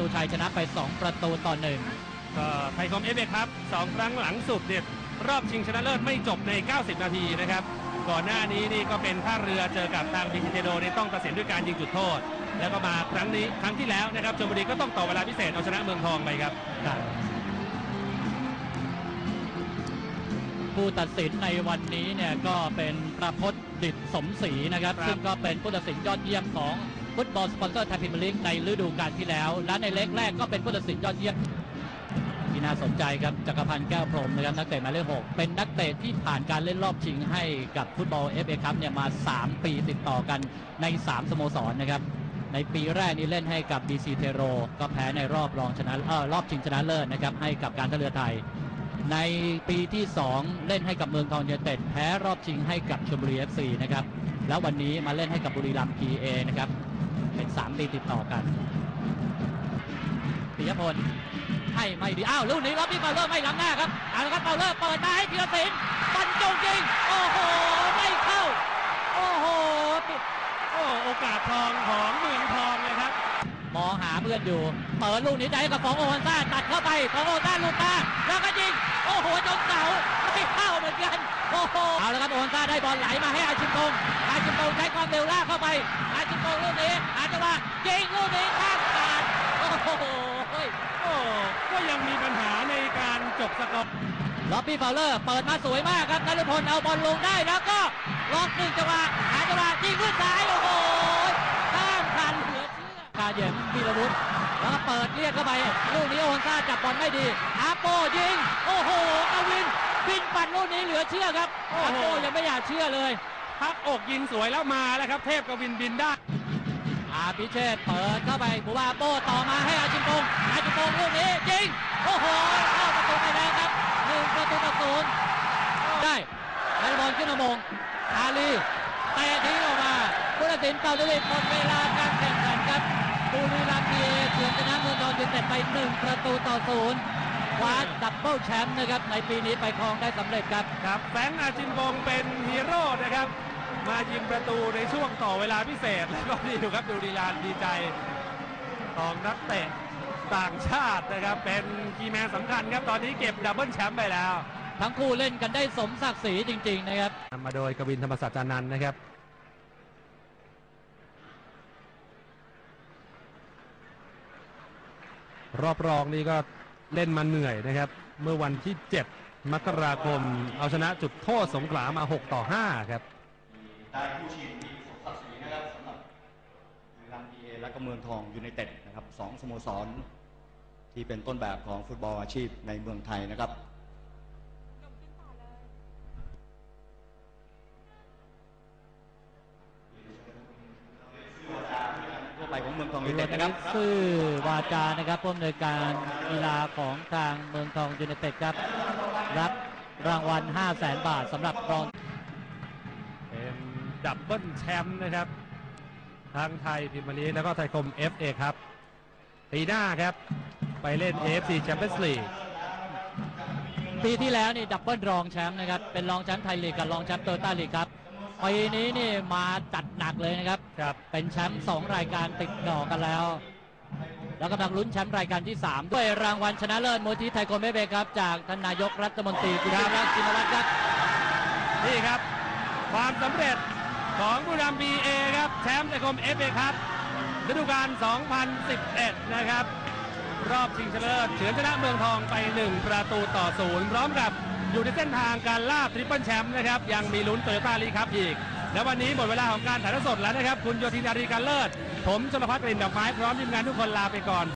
ตูชัยชนะไป 2 ประตูต่อหนึ่งก็ไทยคอมเอฟเอครับสองครั้งหลังสุดเนี่ยรอบชิงชนะเลิศไม่จบใน 90 นาทีนะครับ ก่อนหน้านี้นี่ก็เป็นท่าเรือเจอกับทางบีซีเทโดนี่ต้องตัดสินด้วยการยิงจุดโทษ แล้วก็มาครั้งนี้ครั้งที่แล้วนะครับชลบุรีก็ต้องต่อเวลาพิเศษเอาชนะเมืองทองไปครับ ผู้ตัดสินในวันนี้เนี่ยก็เป็นประพจน์ดิตสมศรีนะครับ ครับ ซึ่งก็เป็นผู้ตัดสินยอดเยี่ยมของ ฟุตบอลสปอนเซอร์ไทยพรีเมียร์ลีกในฤดูกาลที่แล้ว และในเล็กแรกก็เป็นผู้ตัดสินยอดเยี่ยมที่น่าสนใจครับจักรพันธ์แก้วพรมนะครับนักเตะหมายเลขหกเป็นนักเตะที่ผ่านการเล่นรอบชิงให้กับฟุตบอลเอฟเอคัพเนี่ยมา 3 ปีติดต่อกันใน 3 สโมสรนะครับในปีแรกนี้เล่นให้กับ BC เทโรก็แพ้ในรอบรองชนะเออรอบชิงชนะเลิศนะครับให้กับการท่าเรือไทย ในปีที่ 2 เล่นให้กับเมืองทองยูไนเต็ดแพ้รอบชิงให้กับชลบุรี FC นะครับ แล้ววันนี้มาเล่นให้กับบุรีรัมย์ PA นะครับ เป็น3ปีติดต่อกันปิยพลให้ไม่ดี อ้าวลูกนี้ล็อบบี้เปาเลอร์ไม่ล้ำหน้าครับเอาละครับเปาเลอร์เปิดมาให้ธีรศิลป์บรรจงยิง โอ้โห ไม่เข้า โอ้โหปิดโอ้โอกาสทองของเมืองทองเลยครับ มองหาเพื่อนอยู่ เปิดลูกนี้ได้กับฟองโอฮันซ่าตัดเข้าไปฟองโอฮันซ่าลูกมาแล้วก็ยิง โอ้โหจเสาไม่เข้าเหมือนกัน โอ้โหเอาละครับโอฮันซ่าได้บอลไหลมาให้อาชิมพงศ์อาชิมพงศ์ใช้ความเร็วลากเข้าไป อาชิมพงศ์ลูกนี้อาจจะว่ายิงลูกนี้ข้ามกาดโอ้โหโอ้ก็ยังมีปัญหาในการจบสกอร์ล็อบบี้ฟาวเลอร์เปิดมาสวยมากครับนฤพลเอาบอลลงได้แล้วก็ล็อกหนึ่งจังหวะหาจังหวะยิงขึ้นซ้ายโอ้โหข้ามคันเหลือเชื่อการเหยียบวีรวุฒิแล้วก็เปิดเรียกเข้าไป ลูกนี้โอฮันซ่าจับบอลไม่ดีอาโปยิง โอ้โหกวิน บินปั่นลูกนี้เหลือเชื่อครับโอ้โหอาโปยังไม่อยากเชื่อเลย พักอกยิงสวยแล้วมาแล้วครับ เทพกวินบินได้อาพิเชษฐ์เปิดเข้าไปบูบาโปต่อมาให้อาชิมพงศ์อาชิมพงศ์ลูกนี้ยิง โอ้โหเข้าประตูไปแล้วครับหนึ่งประตูต่อศูนย์ได้แล้วบอลขึ้นมามงอาลีเตะทิ้งออกมาผู้ตัดสินเป่าลิบหมดเวลาการแข่งขันครับบุรีรัมย์พีเอเฉือนชนะเมืองทองยูไนเต็ดไปหนึ่งประตูต่อศูนย์ คว้าดับเบิลแชมป์นะครับในปีนี้ไปครองได้สำเร็จครับ ครับแฟรงค์อาจินบงเป็นฮีโร่นะครับ มายิงประตูในช่วงต่อเวลาพิเศษ แล้วก็นี่ดูครับดูดีลานดีใจของนักเตะต่างชาตินะครับ เป็นคีย์แมนสำคัญครับ ตอนนี้เก็บดับเบิลแชมป์ไปแล้ว ทั้งคู่เล่นกันได้สมศักดิ์ศรีจริง ๆ นะครับนำมาโดยกวินธรรมศาสตร์จานันท์นะครับ รอบรองนี่ก็ เล่นมาเหนื่อยนะครับ เมื่อวันที่ 7 มกราคม เอาชนะจุดโทษสงขลามา 6 ต่อ 5 ครับได้ผู้ชิงมีสมศักดิ์ศรีนะครับสำหรับบุรีรัมย์พีเอและก็เมืองทองยูไนเต็ดนะครับสองสโมสร ที่เป็นต้นแบบของฟุตบอลอาชีพในเมืองไทยนะครับทั่วไป ของเมืองทองยูไนเต็ดนะครับซื่อวาจานะครับผู้อำนวยการกีฬาของทางเมืองทองยูไนเต็ดครับ รับรางวัล 5 0 0แสนบาทสำหรับรองเป็นดับเบิลแชมป์นะครับทั้งไทยพิมยร์ลีกแล้วก็ไทยคม FA ครับปีหน้าครับ ไปเล่น AFC Champions League ปีที่แล้วนี่ดับเบิลรองแชมป์นะครับ เป็นรองแชมป์ไทยลีกกับรองแชมป์โตโยต้าลีกครับ ปีนี้นี่มาจัดหนักเลยนะครับ ครับ เป็นแชมป์สองรายการติดต่อกันแล้ว แล้วกำลังลุ้นแชมป์รายการที่ 3 ด้วยรางวัลชนะเลิศมูลที่ไทยคมเอเบครับ จากท่านนายกรัฐมนตรีคุณยิ่งรักษณ์ชินวัตรครับ นี่ครับ ความสำเร็จของบุรีรัมย์ BA ครับแชมป์ไทยคม FA ครับฤดูกาล 2011 นะครับ รอบชิงชนะเลิศเฉือนชนะเมืองทองไป 1 ประตูต่อศูนย์พร้อมกับ อยู่ในเส้นทางการล่าทริปเปิลแชมป์นะครับ ยังมีลุ้นโตโยต้าลีครับอีก และวันนี้หมดเวลาของการถ่ายทอดสดแล้วนะครับ คุณโยธินารีการเลิศ ผมชลพัฒน์กลิ่นดอกไม้พร้อมทีมงานทุกคนลาไปก่อน